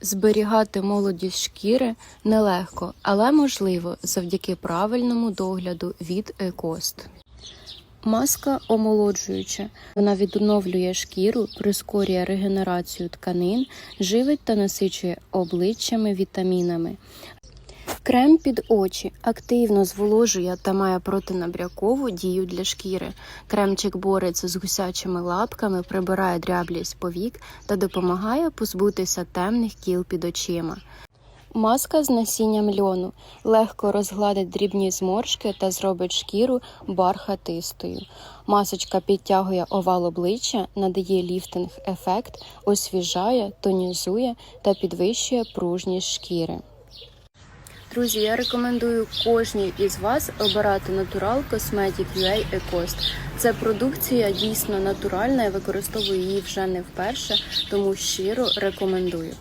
Зберігати молодість шкіри нелегко, але можливо завдяки правильному догляду від екост. Маска омолоджуюча. Вона відновлює шкіру, прискорює регенерацію тканин, живить та насичує обличчями вітамінами. Крем під очі активно зволожує та має протинабрякову дію для шкіри. Кремчик бореться з гусячими лапками, прибирає дряблість повік та допомагає позбутися темних кіл під очима. Маска з насінням льону легко розгладить дрібні зморшки та зробить шкіру бархатистою. Масочка підтягує овал обличчя, надає ліфтинг-ефект, освіжає, тонізує та підвищує пружність шкіри. Друзі, я рекомендую кожній із вас обирати Natural Cosmetic UA Ecost. Це продукція дійсно натуральна, я використовую її вже не вперше, тому щиро рекомендую.